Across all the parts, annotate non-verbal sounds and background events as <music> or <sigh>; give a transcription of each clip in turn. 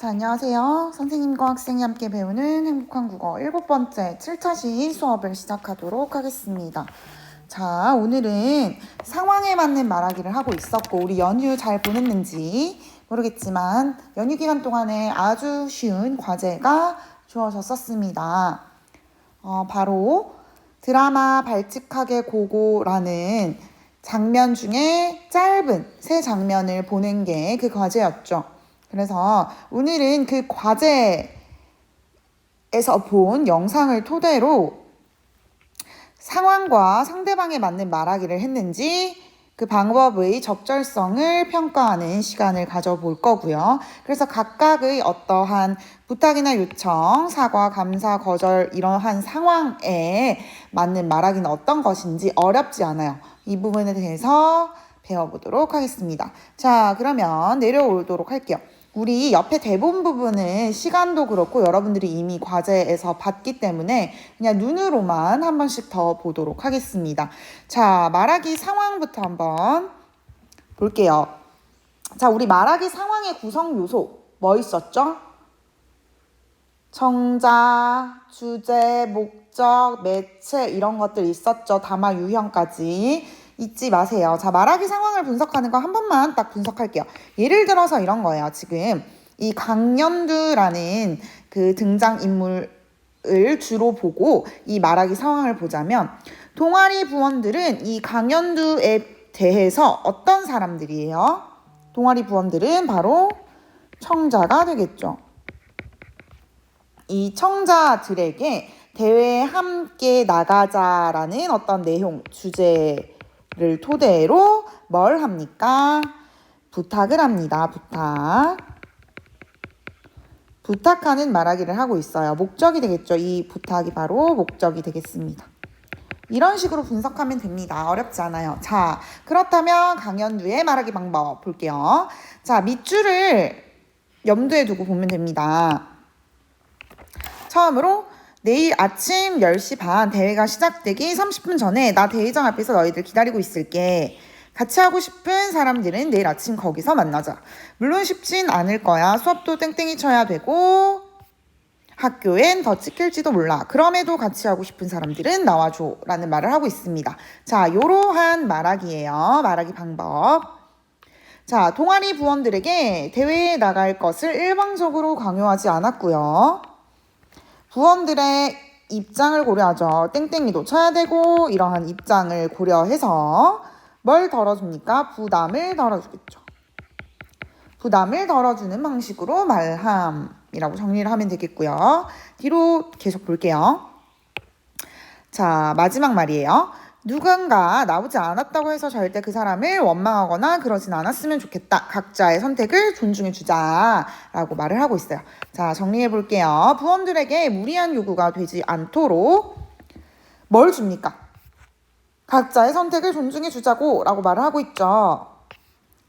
자, 안녕하세요. 선생님과 학생이 함께 배우는 행복한 국어 일곱 번째 7차시 수업을 시작하도록 하겠습니다. 자, 오늘은 상황에 맞는 말하기를 하고 있었고, 우리 연휴 잘 보냈는지 모르겠지만, 연휴 기간 동안에 아주 쉬운 과제가 주어졌었습니다. 어, 바로 드라마 발칙하게 고고라는 장면 중에 짧은 세 장면을 보는 게그 과제였죠. 그래서 오늘은 그 과제에서 본 영상을 토대로 상황과 상대방에 맞는 말하기를 했는지 그 방법의 적절성을 평가하는 시간을 가져볼 거고요. 그래서 각각의 어떠한 부탁이나 요청, 사과, 감사, 거절 이러한 상황에 맞는 말하기는 어떤 것인지 어렵지 않아요. 이 부분에 대해서 배워보도록 하겠습니다. 자, 그러면 내려오도록 할게요. 우리 옆에 대본 부분은 시간도 그렇고 여러분들이 이미 과제에서 봤기 때문에 그냥 눈으로만 한 번씩 더 보도록 하겠습니다. 자, 말하기 상황부터 한번 볼게요. 자, 우리 말하기 상황의 구성 요소 뭐 있었죠? 청자, 주제, 목적, 매체 이런 것들 있었죠. 담화 유형까지. 잊지 마세요. 자, 말하기 상황을 분석하는 거 한 번만 딱 분석할게요. 예를 들어서 이런 거예요. 지금 이 강연두라는 그 등장 인물을 주로 보고 이 말하기 상황을 보자면 동아리 부원들은 이 강연두에 대해서 어떤 사람들이에요? 동아리 부원들은 바로 청자가 되겠죠. 이 청자들에게 대회에 함께 나가자라는 어떤 내용, 주제 를 토대로 뭘 합니까? 부탁을 합니다. 부탁. 부탁하는 말하기를 하고 있어요. 목적이 되겠죠. 이 부탁이 바로 목적이 되겠습니다. 이런 식으로 분석하면 됩니다. 어렵지 않아요. 자, 그렇다면 강연두의 말하기 방법 볼게요. 자, 밑줄을 염두에 두고 보면 됩니다. 처음으로 내일 아침 10시 반 대회가 시작되기 30분 전에 나 대회장 앞에서 너희들 기다리고 있을게. 같이 하고 싶은 사람들은 내일 아침 거기서 만나자. 물론 쉽진 않을 거야. 수업도 땡땡이 쳐야 되고 학교엔 더 찍힐지도 몰라. 그럼에도 같이 하고 싶은 사람들은 나와줘. 라는 말을 하고 있습니다. 자, 요러한 말하기예요. 말하기 방법. 자, 동아리 부원들에게 대회에 나갈 것을 일방적으로 강요하지 않았고요. 부원들의 입장을 고려하죠. 땡땡이도 쳐야 되고 이러한 입장을 고려해서 뭘 덜어줍니까? 부담을 덜어주겠죠. 부담을 덜어주는 방식으로 말함이라고 정리를 하면 되겠고요. 뒤로 계속 볼게요. 자, 마지막 말이에요. 누군가 나오지 않았다고 해서 절대 그 사람을 원망하거나 그러진 않았으면 좋겠다. 각자의 선택을 존중해 주자라고 말을 하고 있어요. 자, 정리해 볼게요. 부원들에게 무리한 요구가 되지 않도록 뭘 줍니까? 각자의 선택을 존중해 주자고라고 말을 하고 있죠.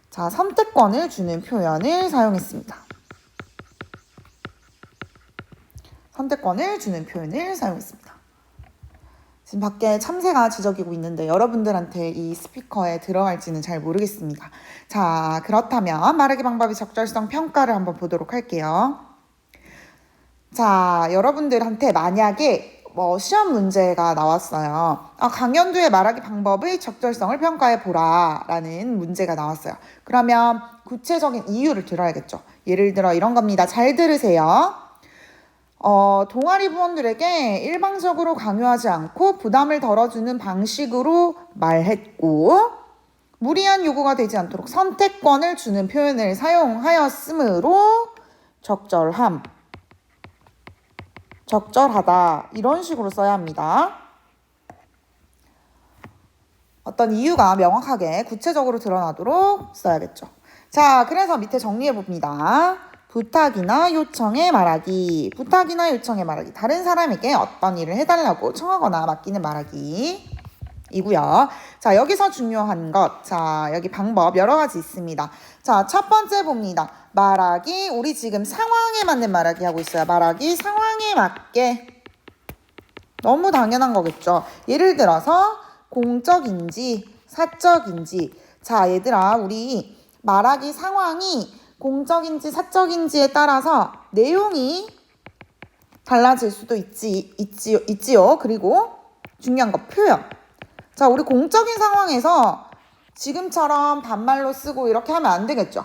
자, 선택권을 주는 표현을 사용했습니다. 선택권을 주는 표현을 사용했습니다. 지금 밖에 참새가 지저귀고 있는데 여러분들한테 이 스피커에 들어갈지는 잘 모르겠습니다. 자, 그렇다면 말하기 방법의 적절성 평가를 한번 보도록 할게요. 자, 여러분들한테 만약에 뭐 시험 문제가 나왔어요. 아, 강연두의 말하기 방법의 적절성을 평가해 보라라는 문제가 나왔어요. 그러면 구체적인 이유를 들어야겠죠. 예를 들어 이런 겁니다. 잘 들으세요. 어, 동아리 부원들에게 일방적으로 강요하지 않고 부담을 덜어주는 방식으로 말했고, 무리한 요구가 되지 않도록 선택권을 주는 표현을 사용하였으므로 적절함, 적절하다, 이런 식으로 써야 합니다. 어떤 이유가 명확하게 구체적으로 드러나도록 써야겠죠. 자, 그래서 밑에 정리해 봅니다. 부탁이나 요청에 말하기. 부탁이나 요청에 말하기. 다른 사람에게 어떤 일을 해달라고 청하거나 맡기는 말하기. 이고요. 자, 여기서 중요한 것. 자, 여기 방법 여러 가지 있습니다. 자, 첫 번째 봅니다. 말하기. 우리 지금 상황에 맞는 말하기 하고 있어요. 말하기 상황에 맞게. 너무 당연한 거겠죠. 예를 들어서 공적인지 사적인지. 자, 얘들아, 우리 말하기 상황이 공적인지 사적인지에 따라서 내용이 달라질 수도 있지, 있지요, 있지요. 그리고 중요한 거 표현. 자, 우리 공적인 상황에서 지금처럼 반말로 쓰고 이렇게 하면 안 되겠죠.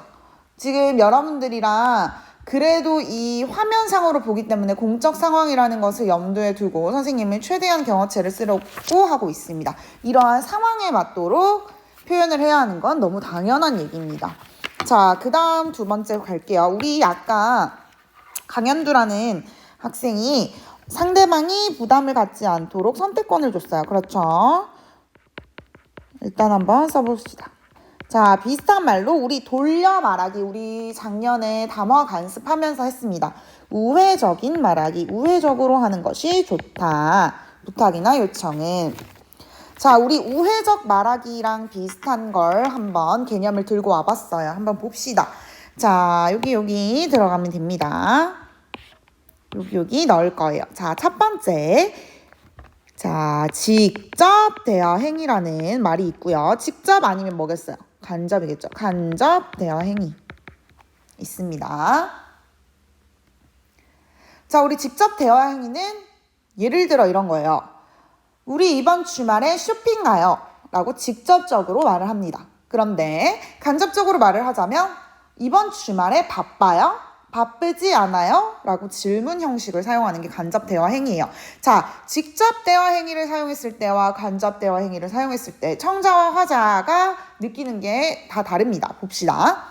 지금 여러분들이랑 그래도 이 화면상으로 보기 때문에 공적 상황이라는 것을 염두에 두고 선생님은 최대한 경어체를 쓰려고 하고 있습니다. 이러한 상황에 맞도록 표현을 해야 하는 건 너무 당연한 얘기입니다. 자, 그 다음 두 번째 갈게요. 우리 아까 강현두라는 학생이 상대방이 부담을 갖지 않도록 선택권을 줬어요. 그렇죠? 일단 한번 써봅시다. 자, 비슷한 말로 우리 돌려 말하기, 우리 작년에 담화 간습하면서 했습니다. 우회적인 말하기, 우회적으로 하는 것이 좋다. 부탁이나 요청은. 자, 우리 우회적 말하기랑 비슷한 걸 한번 개념을 들고 와봤어요. 한번 봅시다. 자, 여기, 여기 들어가면 됩니다. 여기, 여기 넣을 거예요. 자, 첫 번째. 자, 직접 대화 행위라는 말이 있고요. 직접 아니면 뭐겠어요? 간접이겠죠. 간접 대화 행위 있습니다. 자, 우리 직접 대화 행위는 예를 들어 이런 거예요. 우리 이번 주말에 쇼핑 가요. 라고 직접적으로 말을 합니다. 그런데 간접적으로 말을 하자면 이번 주말에 바빠요? 바쁘지 않아요? 라고 질문 형식을 사용하는 게 간접 대화 행위예요. 자, 직접 대화 행위를 사용했을 때와 간접 대화 행위를 사용했을 때 청자와 화자가 느끼는 게 다 다릅니다. 봅시다.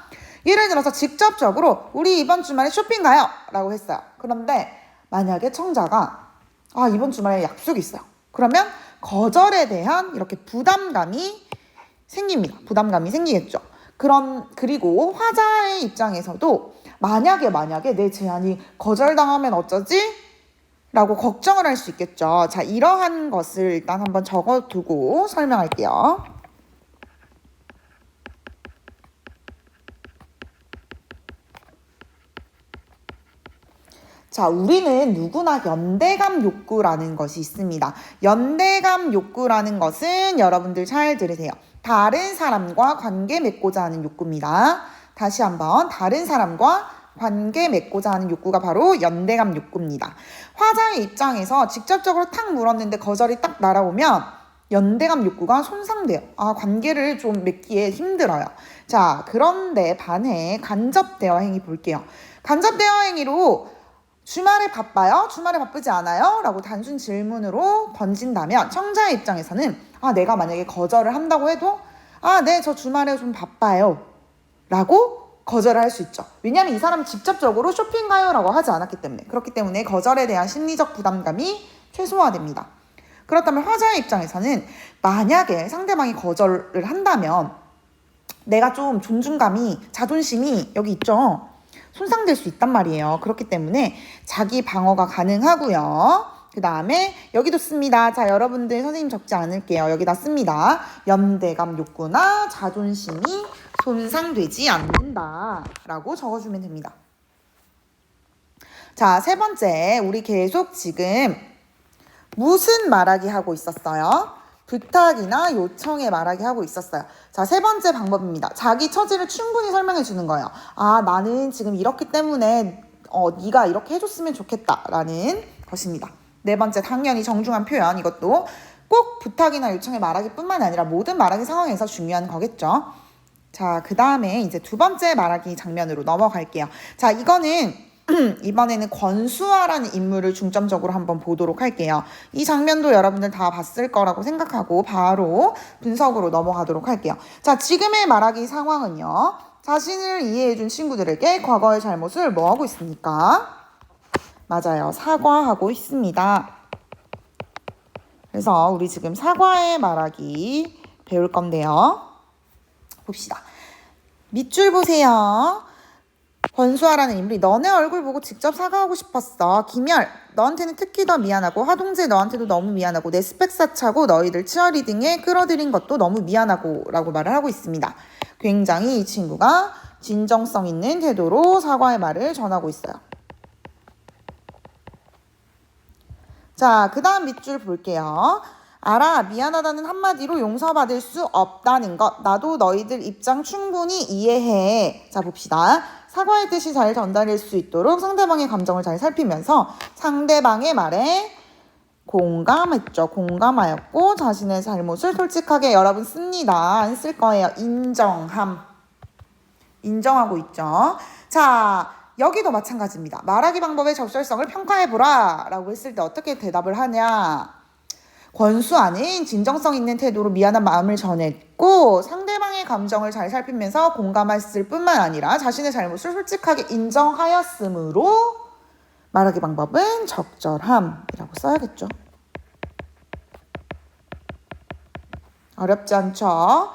예를 들어서 직접적으로 우리 이번 주말에 쇼핑 가요! 라고 했어요. 그런데 만약에 청자가 아, 이번 주말에 약속이 있어요. 그러면 거절에 대한 이렇게 부담감이 생깁니다. 부담감이 생기겠죠. 그런 그리고 화자의 입장에서도 만약에 만약에 내 제안이 거절당하면 어쩌지? 라고 걱정을 할 수 있겠죠. 자, 이러한 것을 일단 한번 적어두고 설명할게요. 자, 우리는 누구나 연대감 욕구라는 것이 있습니다. 연대감 욕구라는 것은 여러분들 잘 들으세요. 다른 사람과 관계 맺고자 하는 욕구입니다. 다시 한번 다른 사람과 관계 맺고자 하는 욕구가 바로 연대감 욕구입니다. 화자의 입장에서 직접적으로 탁 물었는데 거절이 딱 날아오면 연대감 욕구가 손상돼요. 아, 관계를 좀 맺기에 힘들어요. 자, 그런데 반해 간접 대화 행위 볼게요. 간접 대화 행위로 주말에 바빠요? 주말에 바쁘지 않아요? 라고 단순 질문으로 던진다면 청자의 입장에서는 아, 내가 만약에 거절을 한다고 해도 아, 네, 저 주말에 좀 바빠요. 라고 거절을 할 수 있죠. 왜냐하면 이 사람은 직접적으로 쇼핑 가요? 라고 하지 않았기 때문에. 그렇기 때문에 거절에 대한 심리적 부담감이 최소화됩니다. 그렇다면 화자의 입장에서는 만약에 상대방이 거절을 한다면 내가 좀 존중감이, 자존심이 여기 있죠. 손상될 수 있단 말이에요. 그렇기 때문에 자기 방어가 가능하고요. 그 다음에 여기도 씁니다. 자, 여러분들 선생님 적지 않을게요. 여기다 씁니다. 연대감 욕구나 자존심이 손상되지 않는다. 라고 적어주면 됩니다. 자, 세 번째. 우리 계속 지금 무슨 말하기 하고 있었어요? 부탁이나 요청에 말하기 하고 있었어요. 자, 세 번째 방법입니다. 자기 처지를 충분히 설명해 주는 거예요. 아, 나는 지금 이렇기 때문에 어, 네가 이렇게 해줬으면 좋겠다라는 것입니다. 네 번째, 당연히 정중한 표현. 이것도 꼭 부탁이나 요청에 말하기뿐만 아니라 모든 말하기 상황에서 중요한 거겠죠. 자, 그 다음에 이제 두 번째 말하기 장면으로 넘어갈게요. 자, 이거는 <clears throat> 이번에는 권수아라는 인물을 중점적으로 한번 보도록 할게요. 이 장면도 여러분들 다 봤을 거라고 생각하고 바로 분석으로 넘어가도록 할게요. 자, 지금의 말하기 상황은요. 자신을 이해해준 친구들에게 과거의 잘못을 뭐 하고 있습니까? 맞아요. 사과하고 있습니다. 그래서 우리 지금 사과의 말하기 배울 건데요. 봅시다. 밑줄 보세요. 권수아라는 인물이 너네 얼굴 보고 직접 사과하고 싶었어. 김열, 너한테는 특히 더 미안하고 하동재 너한테도 너무 미안하고 내 스펙 쌓자고 너희들 치어리딩에 끌어들인 것도 너무 미안하고 라고 말을 하고 있습니다. 굉장히 이 친구가 진정성 있는 태도로 사과의 말을 전하고 있어요. 자, 그 다음 밑줄 볼게요. 알아, 미안하다는 한마디로 용서받을 수 없다는 것. 나도 너희들 입장 충분히 이해해. 자, 봅시다. 사과의 뜻이 잘 전달될 수 있도록 상대방의 감정을 잘 살피면서 상대방의 말에 공감했죠. 공감하였고 자신의 잘못을 솔직하게 여러분 씁니다. 안 쓸 거예요. 인정함. 인정하고 있죠. 자, 여기도 마찬가지입니다. 말하기 방법의 적절성을 평가해보라 라고 했을 때 어떻게 대답을 하냐. 권수아는 진정성 있는 태도로 미안한 마음을 전했고 상대방의 감정을 잘 살피면서 공감했을 뿐만 아니라 자신의 잘못을 솔직하게 인정하였으므로 말하기 방법은 적절함이라고 써야겠죠. 어렵지 않죠?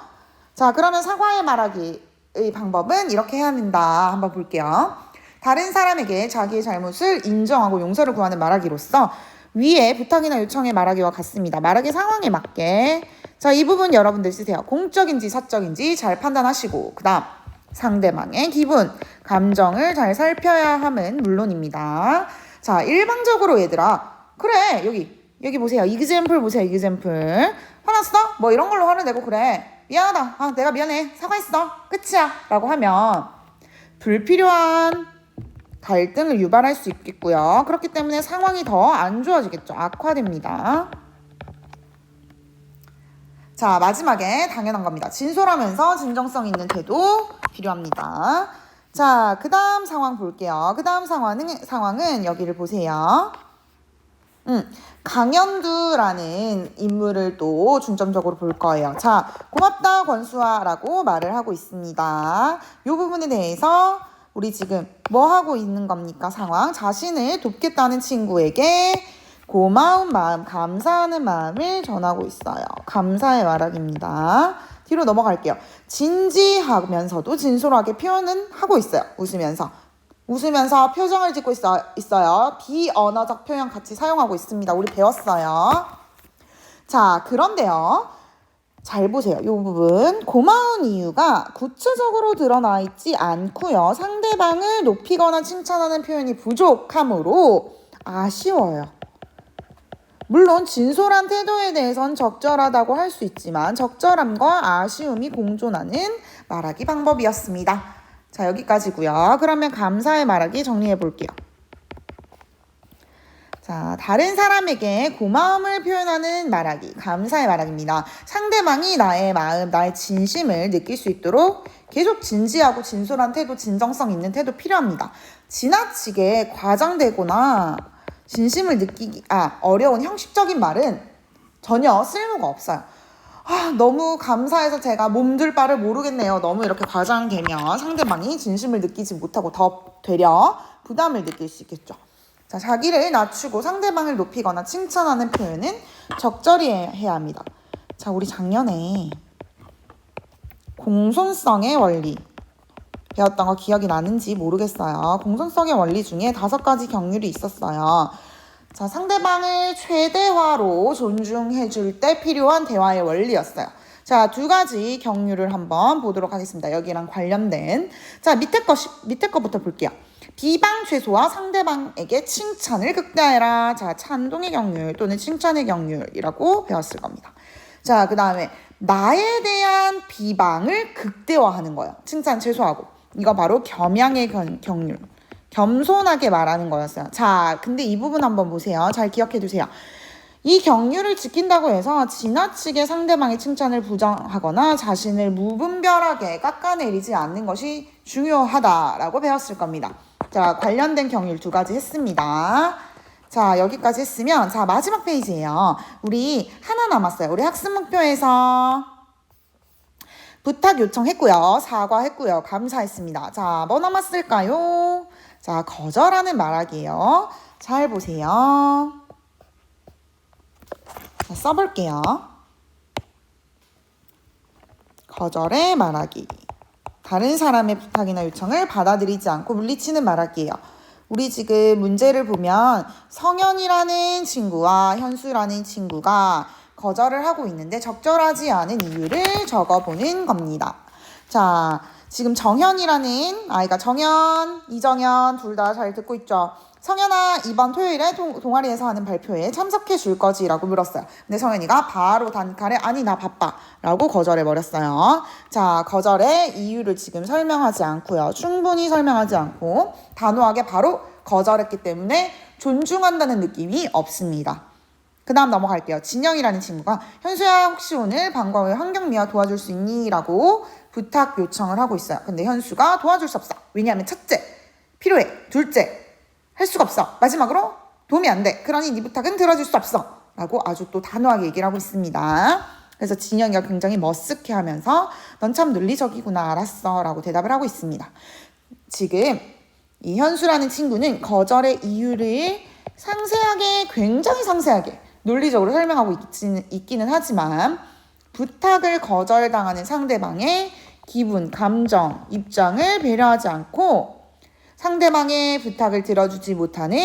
자, 그러면 사과의 말하기의 방법은 이렇게 해야 한다. 한번 볼게요. 다른 사람에게 자기의 잘못을 인정하고 용서를 구하는 말하기로서 위에 부탁이나 요청의 말하기와 같습니다. 말하기 상황에 맞게. 자, 이 부분 여러분들 쓰세요. 공적인지 사적인지 잘 판단하시고, 그 다음, 상대방의 기분, 감정을 잘 살펴야 함은 물론입니다. 자, 일방적으로 얘들아. 그래, 여기, 여기 보세요. 이그젬플 보세요, 이그젬플. 화났어? 뭐 이런 걸로 화를 내고 그래. 미안하다. 아, 내가 미안해. 사과했어. 끝이야. 라고 하면 불필요한 갈등을 유발할 수 있겠고요. 그렇기 때문에 상황이 더 안 좋아지겠죠. 악화됩니다. 자, 마지막에 당연한 겁니다. 진솔하면서 진정성 있는 태도 필요합니다. 자, 그 다음 상황 볼게요. 그 다음 상황은, 상황은 여기를 보세요. 음, 강현두라는 인물을 또 중점적으로 볼 거예요. 자, 고맙다, 권수아라고 말을 하고 있습니다. 이 부분에 대해서 우리 지금 뭐 하고 있는 겁니까? 상황. 자신을 돕겠다는 친구에게 고마운 마음, 감사하는 마음을 전하고 있어요. 감사의 말하기입니다. 뒤로 넘어갈게요. 진지하면서도 진솔하게 표현은 하고 있어요. 웃으면서. 웃으면서 표정을 짓고 있어, 있어요. 비언어적 표현 같이 사용하고 있습니다. 우리 배웠어요. 자, 그런데요. 잘 보세요. 이 부분. 고마운 이유가 구체적으로 드러나 있지 않고요. 상대방을 높이거나 칭찬하는 표현이 부족하므로 아쉬워요. 물론 진솔한 태도에 대해선 적절하다고 할 수 있지만 적절함과 아쉬움이 공존하는 말하기 방법이었습니다. 자, 여기까지고요. 그러면 감사의 말하기 정리해 볼게요. 자, 다른 사람에게 고마움을 표현하는 말하기, 감사의 말하기입니다. 상대방이 나의 마음, 나의 진심을 느낄 수 있도록 계속 진지하고 진솔한 태도, 진정성 있는 태도 필요합니다. 지나치게 과장되거나 진심을 느끼기, 아, 어려운 형식적인 말은 전혀 쓸모가 없어요. 아, 너무 감사해서 제가 몸둘 바를 모르겠네요. 너무 이렇게 과장되면 상대방이 진심을 느끼지 못하고 더 되려 부담을 느낄 수 있겠죠. 자, 자기를 낮추고 상대방을 높이거나 칭찬하는 표현은 적절히 해야 합니다. 자, 우리 작년에 공손성의 원리 배웠던 거 기억이 나는지 모르겠어요. 공손성의 원리 중에 다섯 가지 경률이 있었어요. 자, 상대방을 최대화로 존중해 줄 때 필요한 대화의 원리였어요. 자, 두 가지 경률을 한번 보도록 하겠습니다. 여기랑 관련된. 자, 밑에 거, 밑에 거부터 볼게요. 비방 최소화 상대방에게 칭찬을 극대화해라. 자, 찬동의 경률 또는 칭찬의 경률이라고 배웠을 겁니다. 자, 그 다음에 나에 대한 비방을 극대화하는 거예요. 칭찬 최소화하고. 이거 바로 겸양의 경률. 겸손하게 말하는 거였어요. 자, 근데 이 부분 한번 보세요. 잘 기억해 두세요. 이 경륜을 지킨다고 해서 지나치게 상대방의 칭찬을 부정하거나 자신을 무분별하게 깎아내리지 않는 것이 중요하다라고 배웠을 겁니다. 자, 관련된 경륜 두 가지 했습니다. 자, 여기까지 했으면, 자, 마지막 페이지예요. 우리 하나 남았어요. 우리 학습 목표에서 부탁 요청했고요. 사과했고요. 감사했습니다. 자, 뭐 남았을까요? 자, 거절하는 말하기예요. 잘 보세요. 자, 써볼게요. 거절의 말하기. 다른 사람의 부탁이나 요청을 받아들이지 않고 물리치는 말하기예요. 우리 지금 문제를 보면 성현이라는 친구와 현수라는 친구가 거절을 하고 있는데 적절하지 않은 이유를 적어보는 겁니다. 자, 지금 정현이라는 아이가 정현, 이정현 둘 다 잘 듣고 있죠. 성현아 이번 토요일에 동, 동아리에서 하는 발표에 참석해 줄 거지? 라고 물었어요. 근데 성현이가 바로 단칼에 아니 나 바빠 라고 거절해 버렸어요. 자 거절의 이유를 지금 설명하지 않고요. 충분히 설명하지 않고 단호하게 바로 거절했기 때문에 존중한다는 느낌이 없습니다. 그 다음 넘어갈게요. 진영이라는 친구가 현수야 혹시 오늘 방과 후에 환경미화 도와줄 수 있니? 라고 부탁 요청을 하고 있어요. 근데 현수가 도와줄 수 없어. 왜냐하면 첫째, 필요해. 둘째, 할 수가 없어. 마지막으로 도움이 안 돼. 그러니 네 부탁은 들어줄 수 없어. 라고 아주 또 단호하게 얘기를 하고 있습니다. 그래서 진영이가 굉장히 머쓱해 하면서 넌 참 논리적이구나 알았어 라고 대답을 하고 있습니다. 지금 이 현수라는 친구는 거절의 이유를 상세하게 굉장히 상세하게 논리적으로 설명하고 있기는, 있기는 하지만 부탁을 거절당하는 상대방의 기분, 감정, 입장을 배려하지 않고 상대방의 부탁을 들어주지 못하는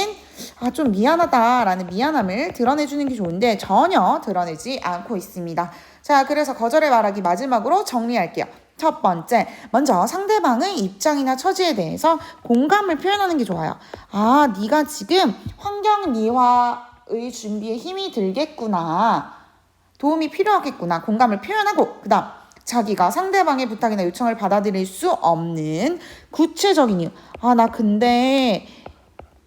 아 좀 미안하다라는 미안함을 드러내주는 게 좋은데 전혀 드러내지 않고 있습니다. 자 그래서 거절의 말하기 마지막으로 정리할게요. 첫 번째, 먼저 상대방의 입장이나 처지에 대해서 공감을 표현하는 게 좋아요. 아, 네가 지금 환경 미화의 준비에 힘이 들겠구나. 도움이 필요하겠구나. 공감을 표현하고, 그 다음, 자기가 상대방의 부탁이나 요청을 받아들일 수 없는 구체적인 이유. 아, 나 근데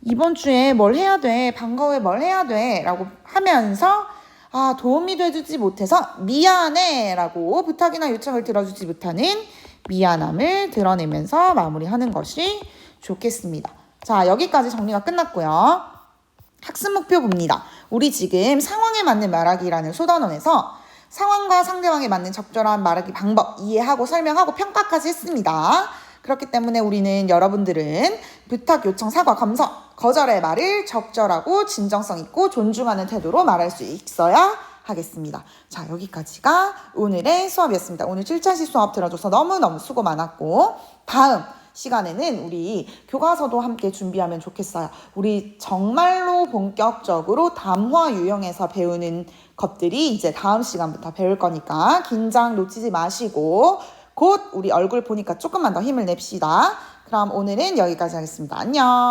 이번 주에 뭘 해야 돼? 방과 후에 뭘 해야 돼? 라고 하면서 아, 도움이 돼주지 못해서 미안해 라고 부탁이나 요청을 들어주지 못하는 미안함을 드러내면서 마무리하는 것이 좋겠습니다. 자, 여기까지 정리가 끝났고요. 학습 목표 봅니다. 우리 지금 상황에 맞는 말하기라는 소단원에서 상황과 상대방에 맞는 적절한 말하기 방법 이해하고 설명하고 평가까지 했습니다. 그렇기 때문에 우리는 여러분들은 부탁, 요청, 사과, 감성, 거절의 말을 적절하고 진정성 있고 존중하는 태도로 말할 수 있어야 하겠습니다. 자, 여기까지가 오늘의 수업이었습니다. 오늘 7차시 수업 들어줘서 너무너무 수고 많았고, 다음 시간에는 우리 교과서도 함께 준비하면 좋겠어요. 우리 정말로 본격적으로 담화 유형에서 배우는 것들이 이제 다음 시간부터 배울 거니까 긴장 놓치지 마시고 곧 우리 얼굴 보니까 조금만 더 힘을 냅시다. 그럼 오늘은 여기까지 하겠습니다. 안녕.